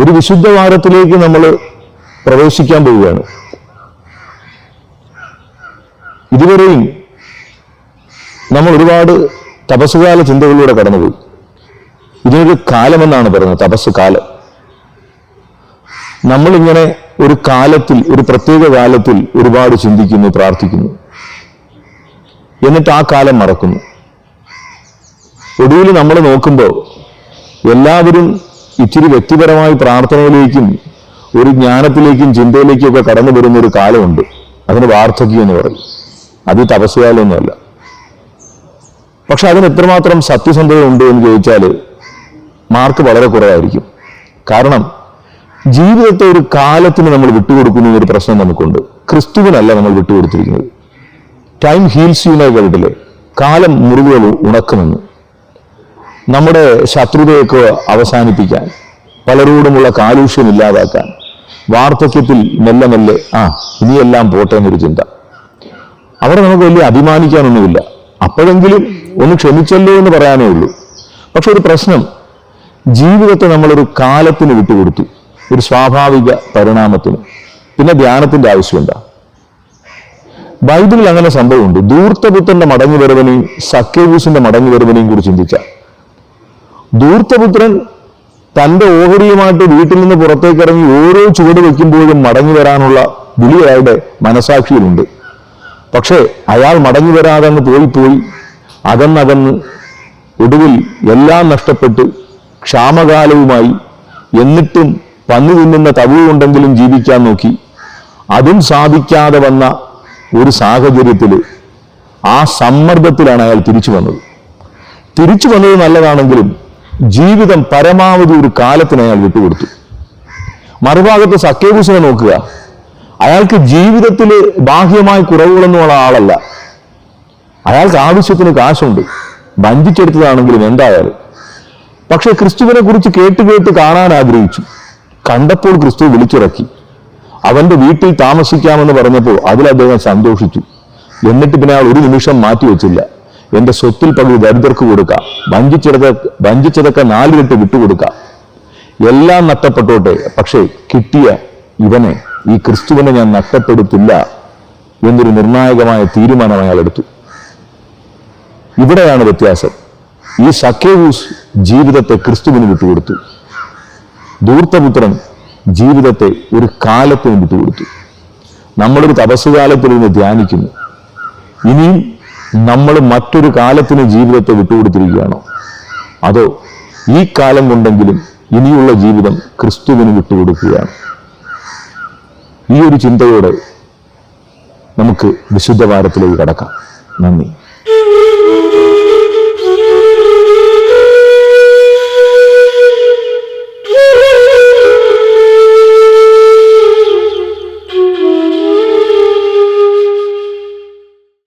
ഒരു വിശുദ്ധ വാരത്തിലേക്ക് നമ്മൾ പ്രവേശിക്കാൻ പോവുകയാണ്. ഇതുവരെയും നമ്മൾ ഒരുപാട് തപസ്സുകാല ചിന്തകളിലൂടെ കടന്നുപോയി. ഇതിനൊരു കാലമെന്നാണ് പറയുന്നത് തപസ് കാലം. നമ്മളിങ്ങനെ ഒരു കാലത്തിൽ ഒരു പ്രത്യേക കാലത്തിൽ ഒരുപാട് ചിന്തിക്കുന്നു പ്രാർത്ഥിക്കുന്നു. എന്നിട്ട് ആ കാലം മറക്കുന്നു. ഒടുവിൽ നമ്മൾ നോക്കുമ്പോൾ എല്ലാവരും ഇച്ചിരി വ്യക്തിപരമായി പ്രാർത്ഥനയിലേക്കും ഒരു ജ്ഞാനത്തിലേക്കും ചിന്തയിലേക്കും ഒക്കെ കടന്നു വരുന്ന ഒരു കാലമുണ്ട്. അതിന് വാർദ്ധക്യം എന്ന് പറയും. അത് തപസ്സുകാലൊന്നുമല്ല. പക്ഷെ അതിന് എത്രമാത്രം സത്യസന്ധത ഉണ്ട് എന്ന് ചോദിച്ചാൽ മാർക്ക് വളരെ കുറവായിരിക്കും. കാരണം ജീവിതത്തെ ഒരു കാലത്തിന് നമ്മൾ വിട്ടുകൊടുക്കുന്ന ഒരു പ്രശ്നം നമുക്കുണ്ട്. ക്രിസ്തുവിനല്ല നമ്മൾ വിട്ടുകൊടുത്തിരിക്കുന്നത്. ടൈം ഹീൽസ് യു എന്നൊക്കെ കേട്ടില്ലേ കാലം മുറിവുകൾ ഉണക്കുമെന്ന്. നമ്മുടെ ശത്രുതയൊക്കെ അവസാനിപ്പിക്കാൻ പലരോടുമുള്ള കാലുഷ്യം ഇല്ലാതാക്കാൻ വാർദ്ധക്യത്തിൽ മെല്ലെ മെല്ലെ ആ ഇനിയെല്ലാം പോട്ടെ എന്നൊരു ചിന്ത. അവിടെ നമുക്ക് വലിയ അഭിമാനിക്കാനൊന്നുമില്ല. അപ്പോഴെങ്കിലും ഒന്ന് ക്ഷമിച്ചല്ലോ എന്ന് പറയാനേ ഉള്ളൂ. പക്ഷെ ഒരു പ്രശ്നം ജീവിതത്തെ നമ്മളൊരു കാലത്തിന് വിട്ടുകൊടുത്തു. ഒരു സ്വാഭാവിക പരിണാമത്തിന്. പിന്നെ ധ്യാനത്തിന്റെ ആവശ്യമുണ്ടാ ബൈബിളിൽ അങ്ങനെ സംഭവമുണ്ട്. ദൂർത്തപുത്തന്റെ മടങ്ങി വരവനെയും സക്കേവൂസിന്റെ മടങ്ങി വരവനെയും കുറിച്ച് ചിന്തിച്ച. ധൂർത്തപുത്രൻ തന്റെ ഓഹരിയുമായിട്ട് വീട്ടിൽ നിന്ന് പുറത്തേക്ക് ഇറങ്ങി ഓരോ ചുവട് വയ്ക്കുമ്പോഴും മടങ്ങി വരാനുള്ള വിളി അയാളുടെ മനസാക്ഷിയിലുണ്ട്. പക്ഷേ അയാൾ മടങ്ങി വരാതെന്ന് പോയിപ്പോയി. പോയി പോയി അകന്നകന്ന് ഒടുവിൽ എല്ലാം നഷ്ടപ്പെട്ട് ക്ഷാമകാലവുമായി എന്നിട്ടും പന്നി തിന്നുന്ന തവിവുണ്ടെങ്കിലും ജീവിക്കാൻ നോക്കി. അതും സാധിക്കാതെ വന്ന ഒരു സാഹചര്യത്തിൽ ആ സമ്മർദ്ദത്തിലാണ് അയാൾ തിരിച്ചു വന്നത്. തിരിച്ചു വന്നത് നല്ലതാണെങ്കിലും ജീവിതം പരമാവധി ഒരു കാലത്തിന് അയാൾ വിട്ടുകൊടുത്തു. മറുഭാഗത്ത് സഖ്യഭൂഷനെ നോക്കുക. അയാൾക്ക് ജീവിതത്തിൽ ബാഹ്യമായ കുറവുകളൊന്നുമുള്ള ആളല്ല. അയാൾക്ക് ആവശ്യത്തിന് കാശുണ്ട്. വഞ്ചിച്ചെടുത്തതാണെങ്കിലും എന്തായാലും. പക്ഷെ ക്രിസ്തുവിനെ കുറിച്ച് കേട്ട് കേട്ട് കാണാൻ ആഗ്രഹിച്ചു. കണ്ടപ്പോൾ ക്രിസ്തു വിളിച്ചിറക്കി. അവന്റെ വീട്ടിൽ താമസിക്കാമെന്ന് പറഞ്ഞപ്പോൾ അതിൽ അദ്ദേഹം സന്തോഷിച്ചു. എന്നിട്ട് പിന്നെ അയാൾ ഒരു നിമിഷം മാറ്റിവെച്ചില്ല. എന്റെ സ്വത്തിൽ പകുതി ദരിദ്രർക്ക് കൊടുക്കാം. വഞ്ചിച്ചതൊക്കെ വഞ്ചിച്ചതൊക്കെ നാലുകെട്ട് വിട്ടുകൊടുക്കാം. എല്ലാം നഷ്ടപ്പെട്ടോട്ടെ പക്ഷേ കിട്ടിയ ഇവനെ ഈ ക്രിസ്തുവിനെ ഞാൻ നഷ്ടപ്പെടുത്തില്ല എന്നൊരു നിർണായകമായ തീരുമാനം അയാൾ എടുത്തു. ഇവിടെയാണ് വ്യത്യാസം. ഈ സഖ്യവൂസ് ജീവിതത്തെ ക്രിസ്തുവിന് വിട്ടുകൊടുത്തു. ധൂർത്തപുത്രൻ ജീവിതത്തെ ഒരു കാലത്തിന് വിട്ടുകൊടുത്തു. നമ്മളൊരു തപസ്സുകാലത്തിൽ നിന്ന് ധ്യാനിക്കുന്നു. ഇനിയും നമ്മൾ മറ്റൊരു കാലത്തിന് ജീവിതത്തെ വിട്ടുകൊടുത്തിരിക്കുകയാണോ? അതോ ഈ കാലം കൊണ്ടെങ്കിലും ഇനിയുള്ള ജീവിതം ക്രിസ്തുവിന് വിട്ടുകൊടുക്കുകയാണ്? ഈ ഒരു ചിന്തയോടെ നമുക്ക് വിശുദ്ധ വാരത്തിലേക്ക് കടക്കാം. നന്ദി.